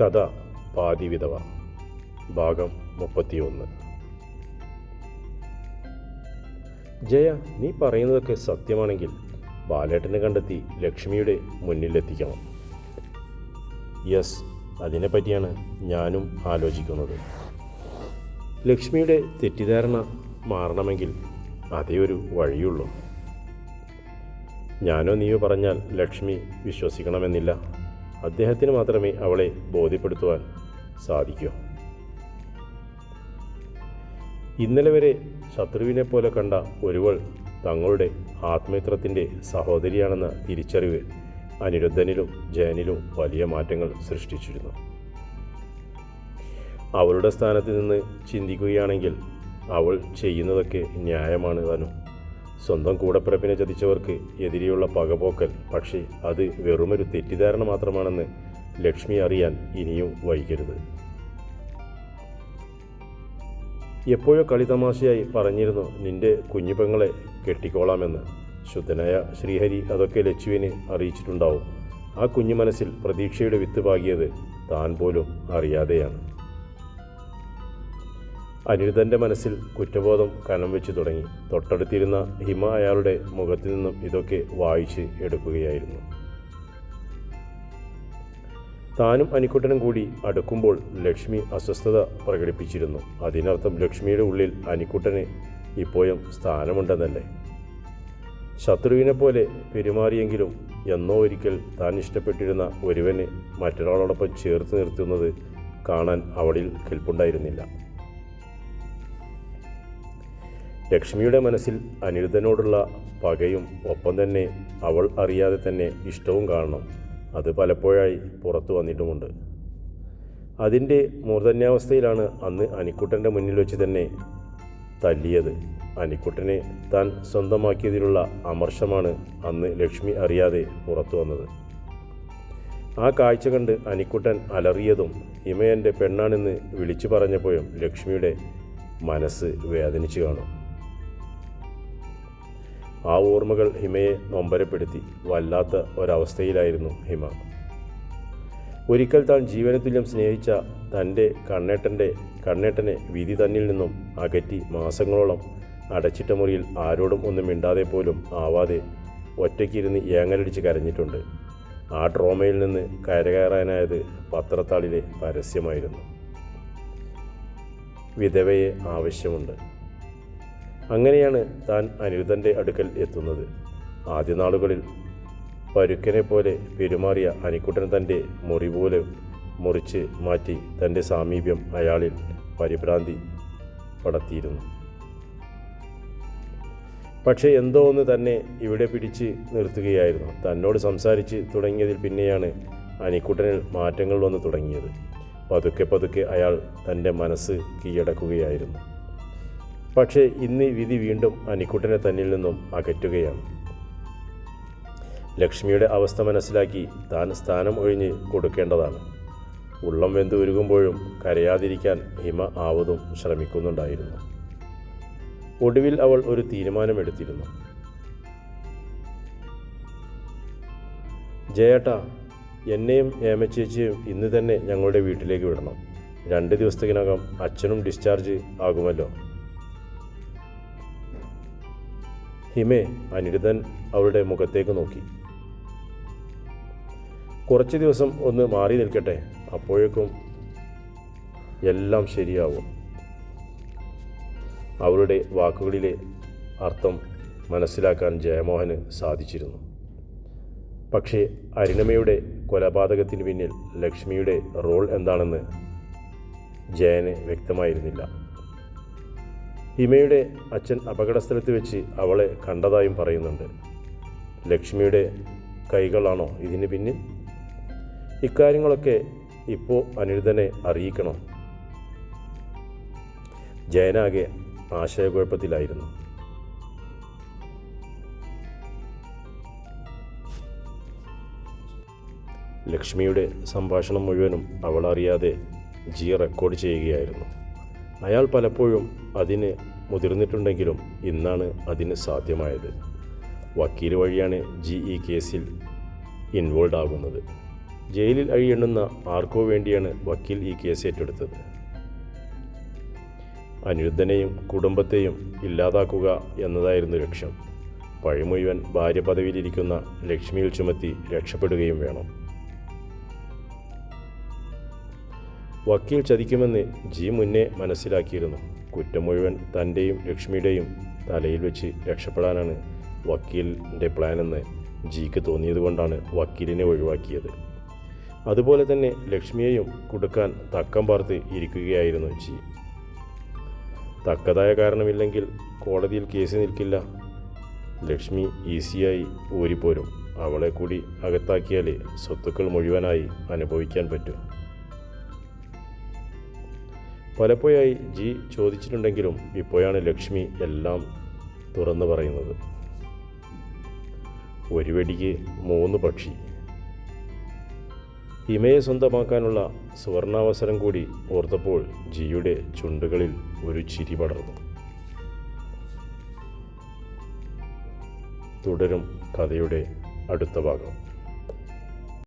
കഥ പാതിവിധവ ഭാഗം മുപ്പത്തിയൊന്ന്. ജയ നീ പറയുന്നതൊക്കെ സത്യമാണെങ്കിൽ ബാലേട്ടനെ കണ്ടെത്തി ലക്ഷ്മിയുടെ മുന്നിലെത്തിക്കണം. യെസ് അതിനെപ്പറ്റിയാണ് ഞാനും ആലോചിക്കുന്നത്. ലക്ഷ്മിയുടെ തെറ്റിദ്ധാരണ മാറണമെങ്കിൽ അതേ ഒരു വഴിയുള്ളൂ. ഞാനോ നീയോ പറഞ്ഞാൽ ലക്ഷ്മി വിശ്വസിക്കണമെന്നില്ല. അദ്ദേഹത്തിന് മാത്രമേ അവളെ ബോധ്യപ്പെടുത്തുവാൻ സാധിക്കൂ. ഇന്നലെ വരെ ശത്രുവിനെ പോലെ കണ്ട ഒരുവൾ തങ്ങളുടെ ആത്മമിത്രത്തിന്റെ സഹോദരിയാണെന്ന തിരിച്ചറിവ് അനിരുദ്ധനിലും ജയനിലും വലിയ മാറ്റങ്ങൾ സൃഷ്ടിച്ചിരുന്നു. അവളുടെ സ്ഥാനത്ത് നിന്ന് ചിന്തിക്കുകയാണെങ്കിൽ അവൾ ചെയ്യുന്നതൊക്കെ ന്യായമാണ് താനും. സ്വന്തം കൂടപ്പിറപ്പിനെ ചതിച്ചവർക്ക് എതിരെയുള്ള പകപോക്കൽ. പക്ഷേ അത് വെറുമൊരു തെറ്റിദ്ധാരണ മാത്രമാണെന്ന് ലക്ഷ്മി അറിയാൻ ഇനിയും വൈകരുത്. എപ്പോഴോ കളിതമാശയായി പറഞ്ഞിരുന്നു നിന്റെ കുഞ്ഞുപെങ്ങളെ കെട്ടിക്കോളാമെന്ന്. ശുദ്ധനായ ശ്രീഹരി അതൊക്കെ ലക്ഷ്മിനെ അറിയിച്ചിട്ടുണ്ടാവും. ആ കുഞ്ഞു മനസ്സിൽ പ്രതീക്ഷയുടെ വിത്ത് പാകിയത് താൻ പോലും അറിയാതെയാണ്. അനിരുദ്ധന്റെ മനസ്സിൽ കുറ്റബോധം കനം വെച്ചു തുടങ്ങി. തൊട്ടടുത്തിരുന്ന ഹിമ അയാളുടെ മുഖത്തു നിന്നും ഇതൊക്കെ വായിച്ച് എടുക്കുകയായിരുന്നു. താനും അനിക്കുട്ടനും കൂടി അടുക്കുമ്പോൾ ലക്ഷ്മി അസ്വസ്ഥത പ്രകടിപ്പിച്ചിരുന്നു. അതിനർത്ഥം ലക്ഷ്മിയുടെ ഉള്ളിൽ അനിക്കുട്ടന് ഇപ്പോഴും സ്ഥാനമുണ്ടെന്നല്ലേ? ശത്രുവിനെ പോലെ പെരുമാറിയെങ്കിലും എന്നോ ഒരിക്കൽ താൻ ഇഷ്ടപ്പെട്ടിരുന്ന ഒരുവനെ മറ്റൊരാളോടൊപ്പം ചേർത്ത് നിർത്തുന്നത് കാണാൻ അവളിൽ കെൽപ്പുണ്ടായിരുന്നില്ല. ലക്ഷ്മിയുടെ മനസ്സിൽ അനിരുദ്ധനോടുള്ള പകയും ഒപ്പം തന്നെ അവൾ അറിയാതെ തന്നെ ഇഷ്ടവും കാണണം. അത് പലപ്പോഴായി പുറത്തു വന്നിട്ടുമുണ്ട്. അതിന്റെ മൂർധന്യാവസ്ഥയിലാണ് അന്ന് അനിക്കുട്ടന്റെ മുന്നിൽ വെച്ച് തന്നെ തല്ലിയത്. അനിക്കുട്ടനെ താൻ സ്വന്തമാക്കിയതിലുള്ള അമർഷമാണ് അന്ന് ലക്ഷ്മി അറിയാതെ പുറത്തു വന്നത്. ആ കാഴ്ച കണ്ട് അനിക്കുട്ടൻ അലറിയതും ഹിമയന്റെ പെണ്ണാണെന്ന് വിളിച്ചു പറഞ്ഞപ്പോഴും ലക്ഷ്മിയുടെ മനസ്സ് വേദനിച്ചു കാണും. ആ ഓർമ്മകൾ ഹിമയെ നൊമ്പരപ്പെടുത്തി വല്ലാത്ത ഒരവസ്ഥയിലായിരുന്നു ഹിമ. ഒരിക്കൽ താൻ ജീവനത്തുല്യം സ്നേഹിച്ച തന്റെ കണ്ണേട്ടന്റെ കണ്ണേട്ടനെ വിധി തന്നിൽ നിന്നും അകറ്റി മാസങ്ങളോളം അടച്ചിട്ട മുറിയിൽ ആരോടും ഒന്നും മിണ്ടാതെ പോലും ആവാതെ ഒറ്റയ്ക്കിരുന്ന് ഏങ്ങലടിച്ച് കരഞ്ഞിട്ടുണ്ട്. ആ ട്രോമയിൽ നിന്ന് കരകയറാനായത് പത്രത്താളിലെ പരസ്യമായിരുന്നു. വിധവയെ ആവശ്യമുണ്ട്. അങ്ങനെയാണ് താൻ അനിരുദ്ധന്റെ അടുക്കൽ എത്തുന്നത്. ആദ്യ നാളുകളിൽ പരുക്കനെ പോലെ പെരുമാറിയ അനിക്കുട്ടൻ തന്റെ മുറി പോലെ മുറിച്ച് മാറ്റി തന്റെ സാമീപ്യം അയാളിൽ പരിഭ്രാന്തി പടത്തിയിരുന്നു പക്ഷേ എന്തോ ഒന്ന് തന്നെ ഇവിടെ പിടിച്ച് നിർത്തുകയായിരുന്നു. തന്നോട് സംസാരിച്ച് തുടങ്ങിയതിൽ പിന്നെയാണ് അനിക്കുട്ടനിൽ മാറ്റങ്ങൾ വന്നു തുടങ്ങിയത്. പതുക്കെ പതുക്കെ അയാൾ തന്റെ മനസ്സ് കീഴടക്കുകയായിരുന്നു. പക്ഷേ ഇന്ന് വിധി വീണ്ടും അനിക്കുട്ടനെ തന്നിൽ നിന്നും അകറ്റുകയാണ്. ലക്ഷ്മിയുടെ അവസ്ഥ മനസ്സിലാക്കി താൻ സ്ഥാനം ഒഴിഞ്ഞ് കൊടുക്കേണ്ടതാണ്. ഉള്ളം വെന്ത് ഉരുകുമ്പോഴും കരയാതിരിക്കാൻ ഹിമ ആവതും ശ്രമിക്കുന്നുണ്ടായിരുന്നു. ഒടുവിൽ അവൾ ഒരു തീരുമാനമെടുത്തിരുന്നു. ജയേട്ട എന്നെയും ഏമച്ചേച്ചിയും ഇന്ന് തന്നെ ഞങ്ങളുടെ വീട്ടിലേക്ക് വിടണം. രണ്ട് ദിവസത്തിനകം അച്ഛനും ഡിസ്ചാർജ് ആകുമല്ലോ. ഹിമേ അനിരുദ്ധൻ അവളുടെ മുഖത്തേക്ക് നോക്കി. കുറച്ച് ദിവസം ഒന്ന് മാറി നിൽക്കട്ടെ അപ്പോഴേക്കും എല്ലാം ശരിയാവും. അവളുടെ വാക്കുകളിലെ അർത്ഥം മനസ്സിലാക്കാൻ ജയമോഹന് സാധിച്ചിരുന്നു. പക്ഷേ അരുണമയുടെ കൊലപാതകത്തിന് പിന്നിൽ ലക്ഷ്മിയുടെ റോൾ എന്താണെന്ന് ജയന് വ്യക്തമായിരുന്നില്ല. ഹിമയുടെ അച്ഛൻ അപകടസ്ഥലത്ത് വെച്ച് അവളെ കണ്ടതായും പറയുന്നുണ്ട്. ലക്ഷ്മിയുടെ കൈകളാണോ ഇതിന് പിന്നിൽ? ഇക്കാര്യങ്ങളൊക്കെ ഇപ്പോൾ അനിരുദ്ധനെ അറിയിക്കണം? ജയനാകെ ആശയക്കുഴപ്പത്തിലായിരുന്നു. ലക്ഷ്മിയുടെ സംഭാഷണം മുഴുവനും അവളറിയാതെ ജി റെക്കോർഡ് ചെയ്യുകയായിരുന്നു. അയാൾ പലപ്പോഴും അതിന് മുതിർന്നിട്ടുണ്ടെങ്കിലും ഇന്നാണ് അതിന് സാധ്യമായത്. വക്കീൽ വഴിയാണ് ജി ഈ കേസിൽ ഇൻവോൾവ് ആകുന്നത്. ജയിലിൽ അഴിയെണ്ണുന്ന ആർക്കോ വേണ്ടിയാണ് വക്കീൽ ഈ കേസ് ഏറ്റെടുത്തത്. അനിരുദ്ധനെയും കുടുംബത്തെയും ഇല്ലാതാക്കുക എന്നതായിരുന്നു ലക്ഷ്യം. പഴി മുഴുവൻ ഭാര്യ പദവിയിലിരിക്കുന്ന ലക്ഷ്മിയിൽ ചുമത്തി രക്ഷപ്പെടുകയും വേണം. വക്കീൽ ചതിക്കുമെന്ന് ജി മുന്നേ മനസ്സിലാക്കിയിരുന്നു. കുറ്റം മുഴുവൻ തന്റെയും ലക്ഷ്മിയുടെയും തലയിൽ വെച്ച് രക്ഷപ്പെടാനാണ് വക്കീലിന്റെ പ്ലാനെന്ന് ജിക്ക് തോന്നിയതുകൊണ്ടാണ് വക്കീലിനെ ഒഴിവാക്കിയത്. അതുപോലെ തന്നെ ലക്ഷ്മിയെയും കൊടുക്കാൻ തക്കം പാർത്ത് ഇരിക്കുകയായിരുന്നു ജി. തക്കതായ കാരണമില്ലെങ്കിൽ കോടതിയിൽ കേസ് നിൽക്കില്ല. ലക്ഷ്മി ഈസിയായി ഊരിപ്പോരും. അവളെ കൂടി അകത്താക്കിയാൽ സ്വത്തുക്കൾ മുഴുവനായി അനുഭവിക്കാൻ പറ്റും. പലപ്പോഴായി ജി ചോദിച്ചിട്ടുണ്ടെങ്കിലും ഇപ്പോഴാണ് ലക്ഷ്മി എല്ലാം തുറന്നു പറയുന്നത്. ഒരു വെടിക്ക് മൂന്ന് പക്ഷി. ഹിമയെ സ്വന്തമാക്കാനുള്ള സുവർണാവസരം കൂടി ഓർത്തപ്പോൾ ജിയുടെ ചുണ്ടുകളിൽ ഒരു ചിരി പടർന്നു. തുടരും കഥയുടെ അടുത്ത ഭാഗം.